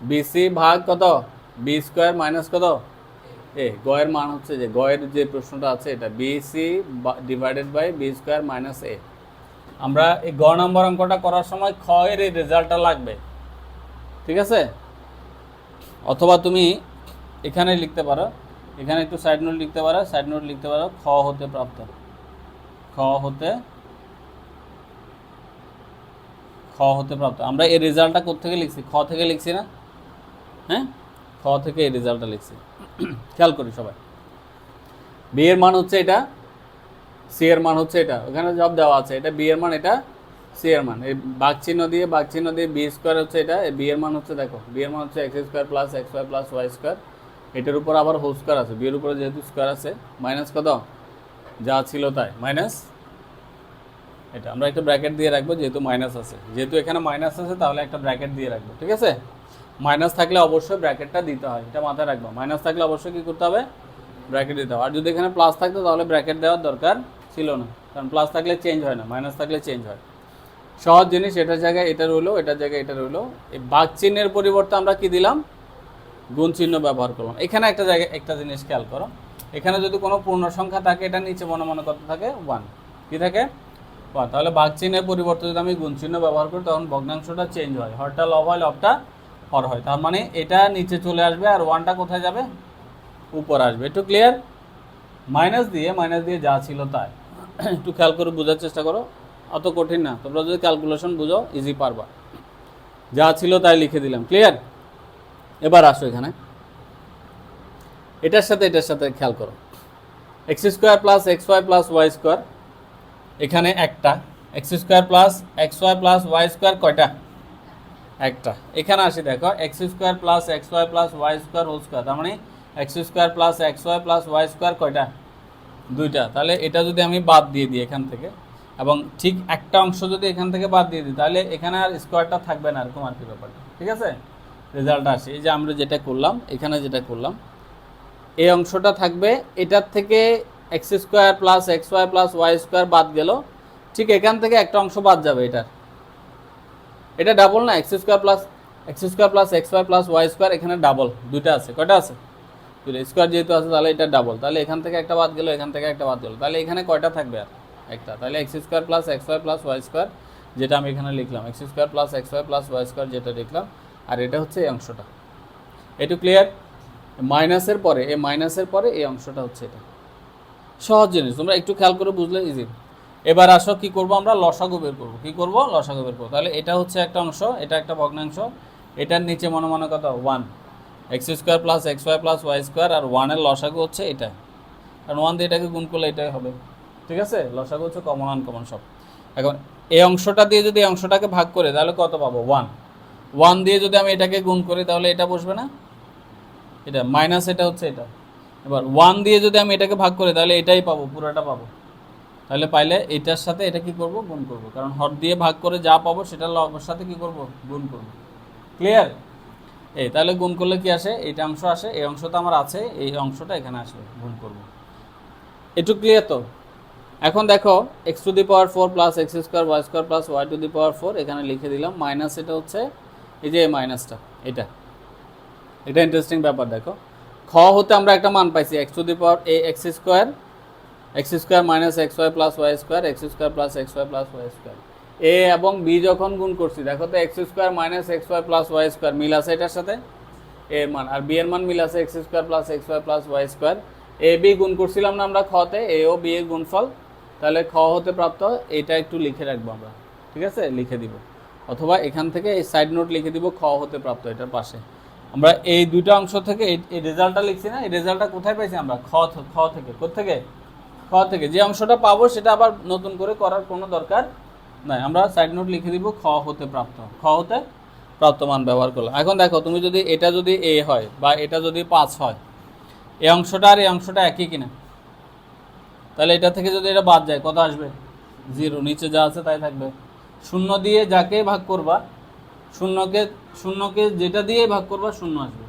BC ভাগ কত? B square minus কত? এ গয়ের মান হচ্ছে যে গয়ের যে প্রশ্নটা আছে এটা BC divided by B square minus A আমরা এই গ নম্বর অঙ্কটা করার সময় এর এই রেজাল্টটা লাগবে। ঠিক আছে? অথবা তুমি এখানে লিখতে পারো। এখানে একটু সাইড নোট লিখতে পারো। সাইড নোট লিখতে পারো, খ হতে প্রাপ্ত। খ হতে খ হতে প্রাপ্ত। আমরা এই রেজাল্টটা কোথেকে লিখছি? খ থেকে লিখছি না? হ্যাঁ? খ থেকে এই রেজাল্টটা লিখছি। খেয়াল করি সবাই। বি এর মান হচ্ছে এটা সি এর মান হচ্ছে এটা। ওখানে জব দেওয়া আছে। এটা বি এর মান, এটা সি এর মান। এই বাঘ চিহ্ন দিয়ে, বাঘ চিহ্ন দিয়ে বি স্কোয়ার হচ্ছে এটা। বি এর মান হচ্ছে দেখো বি এর মান হচ্ছে x square plus x y plus y square এটার উপর আবার হোল স্কোয়ার আছে। বি এর উপরে যেহেতু স্কোয়ার আছে মাইনাস কত? যা ছিল তাই মাইনাস এটা। আমরা একটা ব্র্যাকেট দিয়ে রাখব, যেহেতু মাইনাস আছে। যেহেতু এখানে মাইনাস আছে, তাহলে একটা ব্র্যাকেট দিয়ে রাখব, ঠিক আছে? মাইনাস থাকলে অবশ্যই ব্র্যাকেটটা দিতে হয়, এটা মাথায় রাখব। মাইনাস থাকলে অবশ্যই কী করতে হবে? ব্র্যাকেট দিতে হবে। আর যদি এখানে প্লাস থাকতো, তাহলে ব্র্যাকেট দেওয়ার দরকার ছিল না। কারণ প্লাস থাকলে চেঞ্জ হয় না মাইনাস থাকলে চেঞ্জ হয়। সহজ জিনিস, এটার জায়গায় এটা রইল, এটার জায়গায় এটা রইল। এই বাঘ চিহ্নের পরিবর্তে আমরা কি দিলাম? গুণ চিহ্ন ব্যবহার করলাম। এখানে একটা জায়গায় একটা জিনিস খেয়াল করো। এখানে যদি কোনো পূর্ণ সংখ্যা থাকে, এটা নিচে মনে মনে কত থাকে? ওয়ান কি থাকে? ওয়ান তাহলে বাঘ চিহ্নের পরিবর্তে যদি আমি গুণ চিহ্ন ব্যবহার করি, তখন ভগ্নাংশটা চেঞ্জ হয়। হরটা লব হয় লবটা হর হয়। তার মানে এটা নিচে চলে আসবে আর ওয়ানটা কোথায় যাবে? উপর আসবে। একটু ক্লিয়ার মাইনাস দিয়ে মাইনাস দিয়ে যা ছিল তাই। একটু খেয়াল করে বোঝার চেষ্টা করো। অত কঠিন না। তোমরা যদি ক্যালকুলেশন বুঝো ইজি পারবা। যা ছিল তাই লিখে দিলাম। ক্লিয়ার এবার আসো এখানে। এটার সাথে এটার সাথে খেয়াল করো। X square plus x y plus y square এখানে একটা। X square plus x y plus y square কয়টা? একটা। এখানে আসি, দেখো x square plus x y plus y square whole square তার মানে x square plus x y plus y square কয়টা? দুইটা। তাহলে এটা যদি আমি বাদ দিয়ে দিই এখান থেকে, এবং ঠিক একটা অংশ যদি এখান থেকে বাদ দিয়ে দিই, তাহলে এখানে আর স্কোয়ারটা থাকবে না, এরকম আর কি ব্যাপারটা ঠিক আছে? রেজাল্ট আসে। এই যে আমরা যেটা করলাম, এখানে যেটা করলাম, এই অংশটা থাকবে, এটার থেকে x square plus x y plus y square বাদ গেল, ঠিক এখান থেকে একটা অংশ বাদ যাবে এটার। এটা ডাবল না? X square plus x square plus x y plus y square এখানে ডাবল দুইটা আছে, কয়টা আছে? দুইটা স্কোয়ার যেহেতু আছে, তাহলে এটা ডাবল তাহলে এখান থেকে একটা বাদ গেল, এখান থেকে একটা বাদ গেল। তাহলে এখানে কয়টা থাকবে আর? একটা। তাহলে x square plus x y plus y square যেটা আমি এখানে লিখলাম। X square plus x y plus y square যেটা লিখলাম আর এটা হচ্ছে এই অংশটা। একটু ক্লিয়ার মাইনাসের পরে, এই মাইনাসের পরে এই অংশটা হচ্ছে এটা। সহজ জিনিস, তোমরা একটু খেয়াল করে বুঝলে ইজি এবার আসো, কি করব আমরা? লসাগু বের করব। কী করব? লসাগু বের করব। তাহলে এটা হচ্ছে একটা অংশ, এটা একটা ভগ্নাংশ। এটার নিচে মনে মনে কত one x square plus x y plus y square আর ওয়ানের লসাগু হচ্ছে এটা। কারণ ওয়ান দিয়ে এটাকে গুণ করলে এটাই হবে। ঠিক আছে? লসাগু হচ্ছে কমন আনকমন সব। এখন এই অংশটা দিয়ে যদি এই অংশটাকে ভাগ করে, তাহলে কত পাবো? ওয়ান ওয়ান দিয়ে যদি আমি এটাকে গুণ করি, তাহলে এটা বসবে না? এটা মাইনাস এটা হচ্ছে এটা। এবার ওয়ান দিয়ে যদি আমি এটাকে ভাগ করি, তাহলে এটাই পাবো, পুরোটা পাবো। তাহলে পাইলে এটার সাথে এটা কি করব? গুণ করব। কারণ হর দিয়ে ভাগ করে যা পাবো সেটা লবের সাথে কি করব? গুণ করব। ক্লিয়ার এই, তাহলে গুণ করলে কি আসে? এইটা অংশ আসে, এই অংশটা আমার আছে, এই অংশটা এখানে আসবে, গুণ করব। একটু ক্লিয়ার তো? এখন দেখো x to the power four plus x square y square plus y to the power four এখানে লিখে দিলাম মাইনাস এটা হচ্ছে, এই যে মাইনাসটা এটা। এটা ইন্টারেস্টিং ব্যাপার, দেখো। খ হতে আমরা একটা মান পাইছি x to the power A x square x square minus x y plus y square x square plus x y plus y square. A এবং বি যখন গুণ করছি, দেখো তো x square minus x y plus y square, মিল আছে এটার সাথে? এ মান, আর বি এর মান মিল আছে x square plus x y plus y square. A, B গুণ করছিলাম না আমরা খতে, এ ও বি এর গুণফল। তাহলে খ হতে প্রাপ্ত, এটা একটু লিখে রাখব আমরা। ঠিক আছে? লিখে দিব। অথবা এখান থেকে এই সাইড নোট লিখে দিব, খ হতে প্রাপ্ত এটার পাশে। আমরা এই দুইটা অংশ থেকে এই- এই রেজাল্টটা লিখছি না, এই রেজাল্টটা কোথায় পাইছি আমরা? খ খ থেকে কোথেকে খ থেকে। যে অংশটা পাবো সেটা আবার নতুন করে করার কোনো দরকার নাই। আমরা সাইড নোট লিখে দিব খ হতে প্রাপ্ত। খ হতে প্রাপ্ত মান ব্যবহার করলাম। এখন দেখো, তুমি যদি এটা যদি এ হয় বা এটা যদি পাঁচ হয় এই অংশটা আর এই অংশটা একই কিনা? তাহলে এটা থেকে যদি এটা বাদ যায়, কত আসবে? জিরো। নিচে যা আছে তাই থাকবে। শূন্য দিয়ে যাকে ভাগ করবা, শূন্যকে শূন্যকে যেটা দিয়ে ভাগ করবা, শূন্য আসবে।